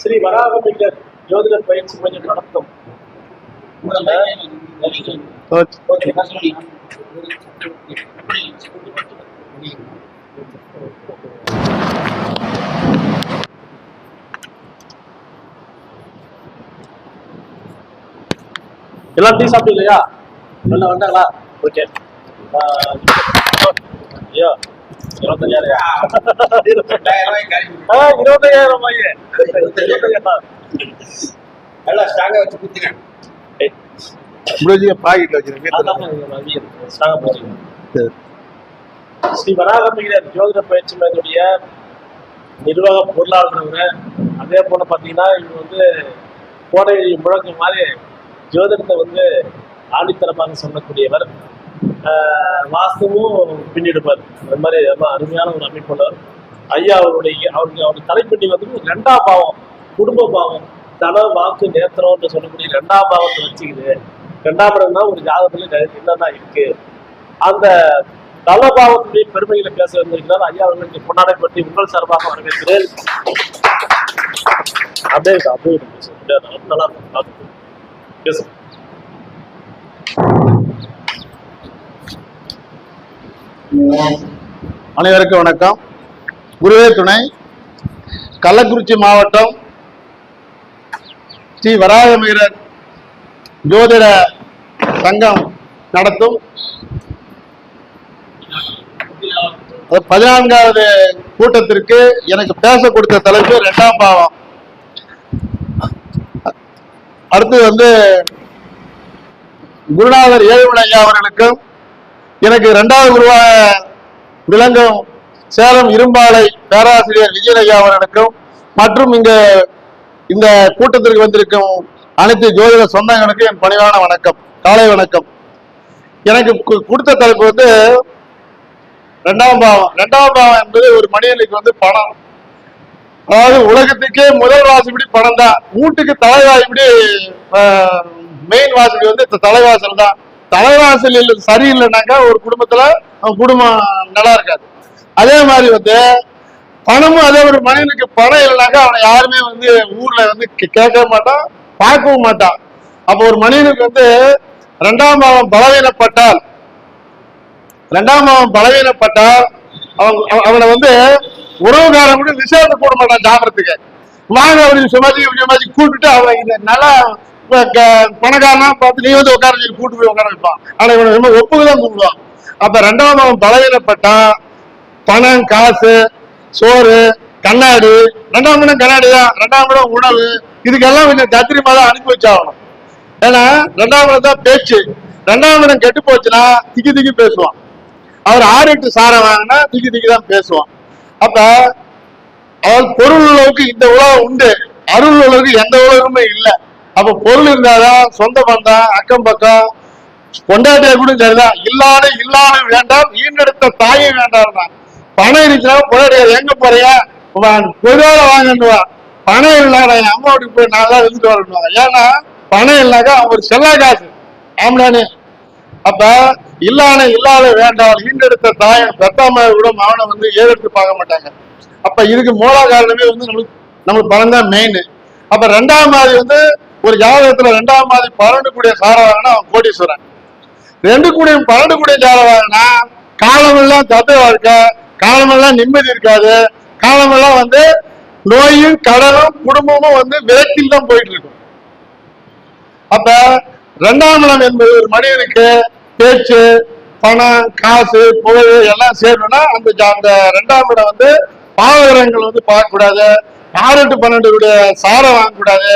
ஸ்ரீ வராகமிகர் ஜோதிடர் பயிற்சி மையம் நடத்தும். எல்லாம் டீ சாப்பிட்டு இல்லையா நல்லா வந்தாங்களா? ஓகே. ஐயோ. இருபத்தையாயிரம் ரூபாய் இருபத்தையாயிரம் நல்லா ஸ்ட்ராங்கா வச்சு குத்துங்க முடிஞ்ச பாக்கெட்ல வச்சிருக்கேன் ஸ்ரீ வராகமிகர் ஜோதிட பயிற்சி மையத்துடைய நிர்வாக பொருளாளர் அதே போல பாத்தீங்கன்னா இவங்க வந்து கோடை முழக்கு மாதிரி ஜோதிடத்தை வந்து ஆணித்தரமாக சொல்லக்கூடியவர். ஆஹ் பின்னிடுவார் பின்னிடுப்பார். மாதிரி ரொம்ப அருமையான ஒரு அமைப்புள்ளவர் ஐயா அவருடைய அவருக்கு அவருடைய தலைப்பட்டி வந்து ரெண்டாம் பாவம். குடும்ப பாவம். தன வாக்கு நேத்திரம்னு சொல்லக்கூடிய ரெண்டாம் பாவத்தை வச்சுக்குது. ரெண்டாம் இடம் ஒரு ஜாதகத்துல என்னென்ன இருக்கு? அந்த தலபாவத்துடைய பெருமைகளை பேச வந்திருக்கிறார் ஐயா அவர்களுக்கு பொன்னாடை பற்றி உங்கள் சார்பாக வரவேற்கிறேன். அப்படியே அப்படியே நல்லா- இருக்கும் அனைவருக்கும் வணக்கம். குருவே துணை கள்ளக்குறிச்சி மாவட்டம் ஸ்ரீ வராகமீரர் ஜோதிட சங்கம் நடத்தும். பதினான்காவது கூட்டத்திற்கு எனக்கு பேச கொடுத்த தலைப்பு இரண்டாம் பாவம். அடுத்து வந்து குருநாதர் ஏழுமலை அவர்களுக்கும் எனக்கு இரண்டாவது உருவ விளங்கும் சேலம் இரும்பாலை பேராசிரியர் விஜயனையா அவர்களுக்கும் மற்றும் இங்க இந்த கூட்டத்திற்கு வந்திருக்கும் அனைத்து ஜோதிட சொந்தங்களுக்கும் என் பணிவான வணக்கம் காலை வணக்கம். எனக்கு கு- கொடுத்த தலைப்பு வந்து ரெண்டாம் பாவம். ரெண்டாம் பாவம் என்பது ஒரு மனிதனுக்கு வந்து பணம். அதாவது உலகத்துக்கே முதல் வாசிப்படி பணம் தான் வீட்டுக்கு தலைவாசிப்படி மெயின் வாசிப்படி வந்து தலைவாசல் தான் தலைவாசல் இல்லை சரியில்லைனாக்கா ஒரு குடும்பத்துல அவன் குடும்பம் நல்லா இருக்காது. அதே மாதிரி வந்து பணமும் அதே ஒரு மனிதனுக்கு பணம் இல்லைனாக்கா அவனை யாருமே வந்து ஊர்ல வந்து கே- கேட்க மாட்டான் பார்க்கவும் மாட்டான். அப்போ ஒரு மனிதனுக்கு வந்து ரெண்டாம் பாவம் பலவீனப்பட்டால் ரெண்டாம் பாவம் பலவீனப்பட்டால் அவன் அவனை வந்து உறவுக்காரன் கூட விசாரணை போட மாட்டான் சாப்பிடறதுக்கு வாங்க அப்படி இப்படி மாதிரி கூப்பிட்டு அவன் இதை நல்லா பணக்காரனா பார்த்து நீ வந்து உட்கார சொல்லி கூட்டு போய் உட்கார வைப்பான் ஆனா இவனை ரொம்ப ஒப்புக்கு தான் கூப்பிடுவான். அப்ப ரெண்டாம் அவன் பலவீனப்பட்டான் பணம் காசு சோறு கண்ணாடி ரெண்டாம் இடம் கண்ணாடி தான் ரெண்டாம் இடம் உணவு இதுக்கெல்லாம் கொஞ்சம் தத்திரிமா தான் அனுப்பி வச்சாகணும். ஏன்னா ரெண்டாம் இடம் தான் பேச்சு. ரெண்டாம் இடம் கெட்டு போச்சுன்னா திக்கி திக்கி பேசுவான். அவர் ஆறு எட்டு சாரை வாங்கினா திக்கி திக்கி தான் பேசுவான். அப்ப அவர் பொருள் உழவுக்கு இந்த உலகம் உண்டு. அருள் உலகுக்கு எந்த உலகமே இல்லை. அப்ப பொருள் இருந்தாதான் சொந்த பந்தம் அக்கம் பக்கம் கொண்டாட்டியா கூட சரிதான். இல்லாத இல்லாத வேண்டாம் ஈண்டெடுத்த தாயும் வேண்டாம் தான். பணம் இருந்துச்சுன்னா பொண்டாட்டியார் எங்க போறியா? பொதுவாக வாங்கன்னுவா. பணம் இல்லாத என் அம்மா வீட்டுக்கு போய் நான் தான் இருந்துட்டு வரணும் ஏன்னா பணம் இல்லாக்கா அவன் ஒரு செல்லா காசு. ஆம்டானே அப்ப இல்லாத இல்லாத வேண்டாம் ஈண்டெடுத்த தாயம் பெத்தாம கூட மகனை வந்து ஏறெடுத்து பார்க்க மாட்டாங்க. அப்ப இதுக்கு மூல காரணமே வந்து நம்மளுக்கு நம்மளுக்கு பணம் தான் மெயின் அப்ப ரெண்டாம் மாதிரி வந்து ஒரு ஜாதகத்துல ரெண்டாம் மாதிரி பன்னெண்டு கூடிய சாரம் வாங்கினா அவன் கோடீஸ்வரன். ரெண்டு கூடிய பன்னெண்டு கூடிய ஜாதகம் வாங்கினா காலமெல்லாம் தத்து வாழ்க்கை காலமெல்லாம் நிம்மதி இருக்காது காலமெல்லாம் வந்து நோயும் கடலும் குடும்பமும் வந்து விரக்தியில் தான் போயிட்டு இருக்கும். அப்ப ரெண்டாம் இடம் என்பது ஒரு மனிதனுக்கு பேச்சு பணம் காசு புகழ் எல்லாம் சேரணும்னா அந்த அந்த ரெண்டாம் இடம் வந்து பாவகரங்கள் வந்து பார்க்கக்கூடாது. ஆறு எட்டு பன்னெண்டு சாரம் வாங்கக்கூடாது.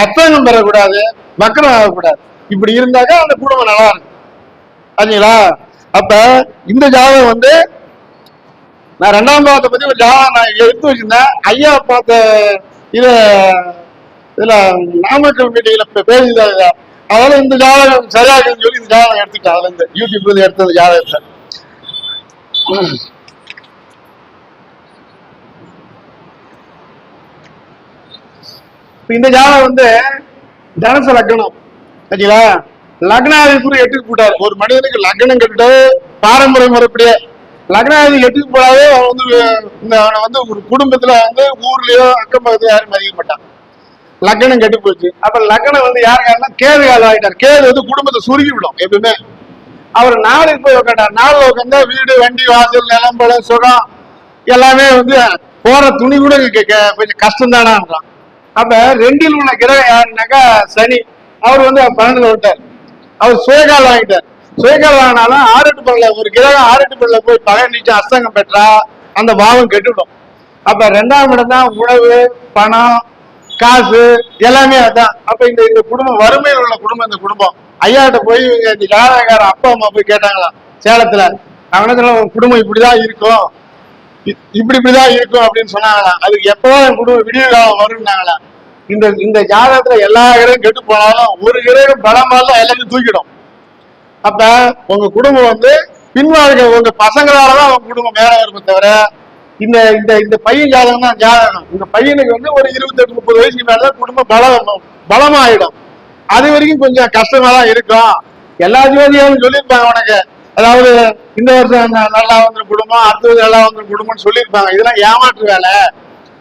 அர்த்தங்கம் பெறக்கூடாது மக்களும் ஆகக்கூடாது. இப்படி இருந்தாக்கா அந்த குடும்பம் நல்லா இருக்கும். சரிங்களா அப்ப இந்த ஜாதகம் வந்து நான் ரெண்டாம் பாவத்தை பத்தி ஒரு ஜாதகம் நான் எடுத்து வச்சிருந்தேன். ஐயா பார்த்த இத இதுல நாமக்கல் மீட்டிங்ல பேசியிருந்தாங்க அதனால இந்த ஜாதகம் சரியாக சொல்லி இந்த ஜாதகம் எடுத்துட்டேன் அதுல இருந்து யூடியூப்ல இருந்து எடுத்த ஜாதகத்தை இப்ப இந்த ஜாதகம் வந்து தனுச லக்னம் சரிங்களா? லக்னாதிபதி எட்டுக்கு போட்டார். ஒரு மனிதனுக்கு லக்னம் கட்டுட்டு பாரம்பரிய முறைப்படியே. லக்னாதிபதி எட்டுக்கு போனாலே அவன் வந்து இந்த அவனை வந்து ஒரு குடும்பத்துல வந்து ஊர்லயோ அக்கம் பக்கத்துல யாரும் மதிக்க மாட்டான். லக்னம் கெட்டு போச்சு. அப்ப லக்னம் வந்து யாருன்னா கேது காலம் ஆகிட்டார் கேது வந்து குடும்பத்தை சுருகி விடும் எப்பவுமே அவர் நாளுக்கு போய் உட்காண்டார் நாளில் உட்காந்தா வீடு வண்டி வாசல் நிலம்பலம் சுகம் எல்லாமே வந்து போற துணி கூட கே- கொஞ்சம் கஷ்டம் தானான்றான் அப்ப ரெண்டில் உள்ள கிரகம் யாருன்னாக்கா சனி. அவர் வந்து பன்னெண்டுல விட்டார் அவர் சுயகால் வாங்கிட்டார் சுயகால் வாங்கினாலும் ஆரெட்டு பல்ல ஒரு கிரகம் ஆரெட்டு பல்ல போய் பகை நீச்சு அஸ்தங்கம் பெற்றா அந்த பாவம் கெட்டுவிடும். அப்ப ரெண்டாம் இடம் தான் உணவு பணம் காசு எல்லாமே அதான். அப்ப இந்த இந்த குடும்பம் வறுமையில் உள்ள குடும்பம் இந்த குடும்பம். ஐயாட்ட போய் இந்த ஜாதகார அப்பா அம்மா போய் கேட்டாங்களாம் சேலத்துல. அவனத்துல உன் குடும்பம் இப்படிதான் இருக்கும். இப்படி இப்படிதான் இருக்கும் அப்படின்னு சொன்னாங்களாம் அதுக்கு எப்பதான் குடும்ப குடும்பம் விடிய காலம் வரும்னாங்களாம் இந்த இந்த ஜாதகத்துல எல்லா கிரகம் கெட்டு போனாலும் ஒரு கிரகம் பலமால எல்லாத்தையும் தூக்கிடும். அப்ப உங்க குடும்பம் வந்து பின்வாழ்க உங்க பசங்களாலதான் உங்க குடும்பம் மேல இருக்கும் தவிர இந்த இந்த இந்த பையன் ஜாதகம் தான் ஜாதகம். இந்த பையனுக்கு வந்து ஒரு இருபத்தெட்டு முப்பது வயசுக்கு மேலதான் குடும்பம் பலம் பலமாயிடும். அது வரைக்கும் கொஞ்சம் கஷ்டமா தான் இருக்கும். எல்லா ஜோதியும் சொல்லியிருப்பாங்க உனக்கு அதாவது இந்த வருஷம் நல்லா வந்துடும் குடும்பம் அடுத்த வருஷம் நல்லா வந்துடும் குடும்பம்னு சொல்லியிருப்பாங்க. இதெல்லாம் ஏமாற்று வேலை.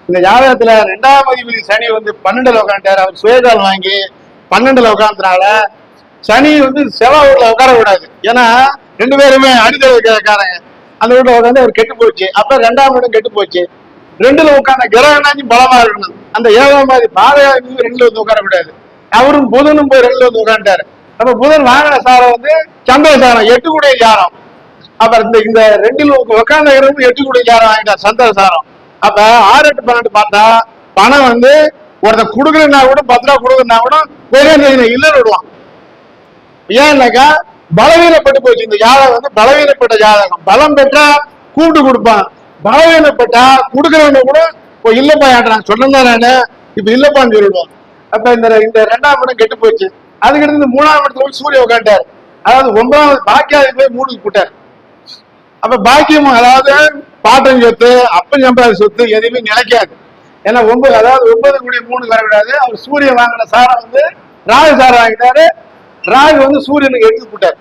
இந்த ஜாதகத்துல ரெண்டாம் அதிபதி சனி வந்து பன்னெண்டுல உட்காந்துட்டாரு அவர் சுயகால் வாங்கி பன்னெண்டுல உட்காந்துனால சனி வந்து செவ்வாய் உட்கார கூடாது. ஏன்னா ரெண்டு பேருமே அடித்தளக்காரங்க அந்த வீட்டுல உட்காந்து அவர் கெட்டு போச்சு. அப்ப ரெண்டாம் வீடும் கெட்டு போச்சு. ரெண்டுல உட்கார்ந்த கிரகணாச்சும் பலமா இருக்கணும். அந்த ஏழாம் மாதிரி பாதையாளி ரெண்டுல வந்து உட்கார கூடாது. அவரும் புதனும் போய் ரெண்டுல வந்து உட்காந்துட்டாரு. நம்ம புதன் வாகன சாரம் வந்து சந்திர சாரம் எட்டு கூடிய சாரம். அப்ப இந்த இந்த ரெண்டில் உட்கார்ந்த இருந்து எட்டு கூட சாரம் ஆகிட்டா சந்திர சாரம். அப்ப ஆறு எட்டு பன்னெண்டு பார்த்தா பணம் வந்து ஒருத்தன் கொடுக்குறதுனா கூட பத்து ரூபா கொடுக்குறதுனா கூட பெரிய இல்லைன்னு விடுவான். ஏன்னாக்கா பலவீனப்பட்டு போச்சு. இந்த ஜாதகம் வந்து பலவீனப்பட்ட ஜாதகம். பலம் பெற்றா கூப்பிட்டு கொடுப்பான். பலவீனப்பட்டா கொடுக்கறவன கூட இப்போ இல்லப்பா ஆடுறான் சொன்னதான் நானு இப்ப இல்லப்பான்னு சொல்லிடுவான். அப்ப இந்த இந்த ரெண்டாம் இடம் கெட்டு போச்சு. அதுக்கடுத்து இருந்து மூணாம் இடத்துல போய் சூரிய உட்காந்துட்டார் அதாவது ஒன்பதாவது பாக்கியாவது போய் மூணுக்கு போட்டார் அப்ப பாக்கியம் அதாவது பாட்டன் சொத்து அப்பன் சம்பாதி சொத்து எதுவுமே நிலைக்காது ஏன்னா ஒன்பது அதாவது ஒன்பது கூடிய மூணு வரக்கூடாது. அவர் சூரியன் வாங்கின சாரை வந்து ராகு சாரை வாங்கிட்டாரு. ராகு வந்து சூரியனுக்கு எடுத்து போட்டார்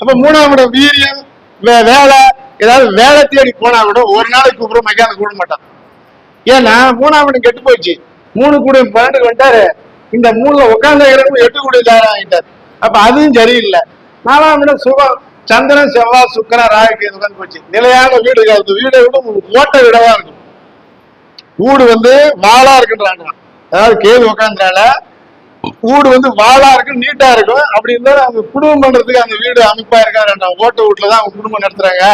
அப்ப மூணாம் இடம் வீரியம் வே- வேலை. ஏதாவது வேலை தேடி போனா கூட ஒரு நாளைக்கு கூப்பிடும் மெக்கானிக் கூட மாட்டான். ஏன்னா மூணாம் இடம் கெட்டு போயிடுச்சு. மூணு கூட பன்னெண்டுக்கு வந்துட்டாரு. இந்த மூணுல உட்கார்ந்த இடமும் எட்டு கூட ஆகிட்டார் அப்ப அதுவும் சரியில்லை. நாலாம் இடம் சுகம் சந்திரன் செவ்வாய் சுக்கரன் ராகுக்கு போச்சு. நிலையான வீடு இருக்காது வீடை விட ஓட்ட வீடவா இருக்கும். வீடு வந்து வாளா இருக்குன்றாங்க. அதாவது கேது உட்காந்துறால வீடு வந்து வாளா இருக்கும் நீட்டா இருக்கும். அப்படி இருந்தாலும் அவங்க குடும்பம் பண்றதுக்கு அந்த வீடு அமைப்பா இருக்காரு ஓட்ட வீட்டுல தான் அவங்க குடும்பம் நடத்துறாங்க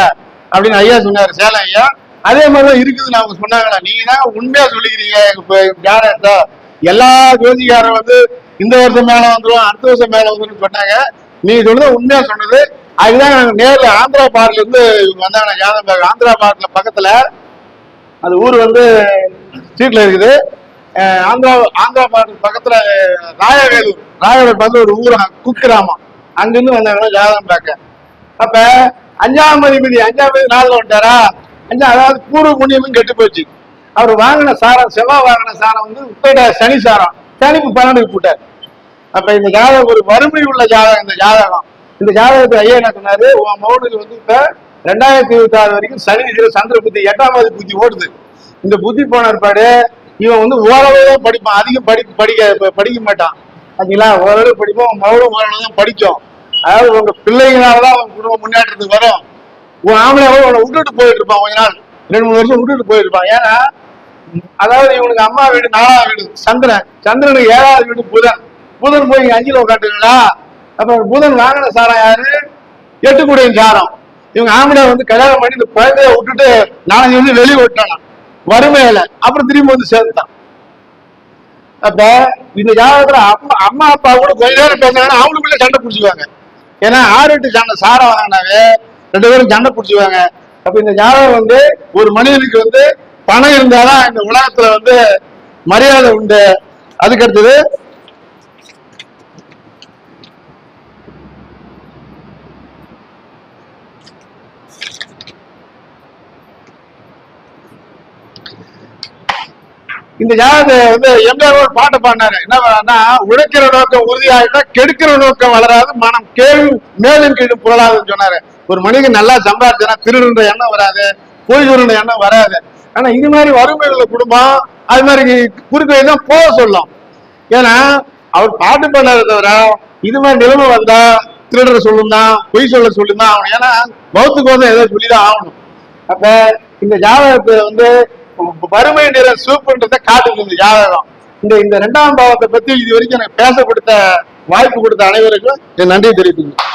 அப்படின்னு ஐயா சொன்னாரு சேலம் ஐயா. அதே மாதிரிதான் இருக்குதுன்னு அவங்க சொன்னாங்களா? நீங்க தான் உண்மையா சொல்லிக்கிறீங்க எங்க ஜாதகத்தை எல்லா ஜோதிகாரும் வந்து இந்த வருஷம் மேல வந்துடும் அடுத்த வருஷம் மேல வந்துடும் சொன்னாங்க நீங்க சொல்றது உண்மையா சொன்னது. அதுதான் நாங்க நேர்ல ஆந்திரா பார்க்ல இருந்து வந்தாங்க ஜாதம் பார்க்க. ஆந்திரா பார்க்ல பக்கத்துல அது ஊர் வந்து ஸ்ட்ரீட்ல இருக்குது. ஆந்திரா ஆந்திரா பார்க் பக்கத்துல ராயவேலூர். ராயவேலூர் பக்கத்துல ஒரு ஊர் குக்கிராமம். அங்கிருந்து வந்தாங்க ஜாதகம் பார்க்க. அப்ப அஞ்சாம் அதிபதி அஞ்சாம் அதிபதி நாளில் வந்துட்டாரா? அஞ்சா அதாவது பூர்வ புண்ணியமும் கெட்டு போச்சு. அவர் வாங்கின சாரம் செவ்வாய் வாங்கின சாரம் வந்து உப்பேட்ட சனி சாரம். சனிப்பு பன்னெண்டுக்கு போட்டார். அப்ப இந்த ஜாதகம் ஒரு வறுமை உள்ள ஜாதகம் இந்த ஜாதகம். இந்த ஜாதகத்தை ஐயா என்ன சொன்னாரு? உன் மௌனுக்கு வந்து இப்ப ரெண்டாயிரத்தி இருபத்தி ஆறு வரைக்கும் சனி திசை சந்திர புத்தி எட்டாம் ஆவது புத்தி ஓடுது. இந்த புத்தி போன பிற்பாடு இவன் வந்து ஓரளவு தான் படிப்பான். அதிகம் படி படிக்க படிக்க மாட்டான். அப்படிங்களா ஓரளவு படிப்போம் உன் மகளும் ஓரளவு தான் படிக்கும். அதாவது உங்க பிள்ளைங்களாலதான் அவன் குடும்பம் முன்னேற்றத்துக்கு வரும். உன் ஆம்பளை உன்னை விட்டுட்டு போயிட்டு இருப்பான் கொஞ்ச நாள். ரெண்டு மூணு வருஷம் விட்டுட்டு போயிருப்பான். ஏன்னா அதாவது இவனுக்கு அம்மா வீடு நாலாவது வீடு சந்திரன். சந்திரனுக்கு ஏழாவது வீடு புதன். புதன் போய் இங்க அஞ்சுல உட்காந்துங்களா அப்ப புதன் வாங்கின சாரம் யாரு? எட்டு கூடையும் சாரம். இவங்க ஆம்பளை வந்து கல்யாணம் பண்ணி இந்த குழந்தைய விட்டுட்டு நாலஞ்சு வந்து வெளியே விட்டானா வறுமையில. அப்புறம் திரும்பி வந்து சேர்ந்தான் அப்ப இந்த ஜாதகத்துல அம்மா அம்மா அப்பா கூட கொஞ்ச நேரம் பேசுறாங்கன்னா அவங்களுக்குள்ள சண்டை பிடிச்சிக்குவாங்க. ஏன்னா ஆறு எட்டு சண்டை சாரம் வாங்கினாவே ரெண்டு பேரும் சண்டை பிடிச்சிக்குவாங்க. அப்ப இந்த ஞானம் வந்து ஒரு மனிதனுக்கு வந்து பணம் இருந்தாதான் இந்த உலகத்துல வந்து மரியாதை உண்டு. அதுக்கு அடுத்தது இந்த ஜாதகத்தை வந்து எம்ஜிஆர் ஒரு பாட்டு பாடினாரு. என்ன உழைக்கிற நோக்கம் உறுதியாகிட்டா கெடுக்கிற நோக்கம் வளராது மனம் கேள்வி மேலும் கீழும் புரளாதுன்னு சொன்னாரு. ஒரு மனிதன் நல்லா சம்பாதிச்சனா திருடுன்ற எண்ணம் வராது பொய் சொல்லுன்ற எண்ணம் வராது. ஆனா இது மாதிரி வறுமை உள்ள குடும்பம் அது மாதிரி குறுக்க தான் போக சொல்லும். ஏன்னா அவர் பாட்டு பண்ணாத தவிர இது மாதிரி நிலைமை வந்தா திருடுற சொல்லும் தான் பொய் சொல்ல சொல்லும் தான் ஆகணும். ஏன்னா பௌத்துக்கு வந்து ஏதோ சொல்லிதான் ஆகணும். அப்ப இந்த ஜாதகத்தை வந்து வறுமை நிற சூப்புன்றத காட்டுது இந்த ஜாதகம். இந்த இந்த ரெண்டாம் பாவத்தை பத்தி இது வரைக்கும் எனக்கு பேச கொடுத்த வாய்ப்பு கொடுத்த அனைவருக்கும் என் நன்றி தெரிவித்துக்கிறேன்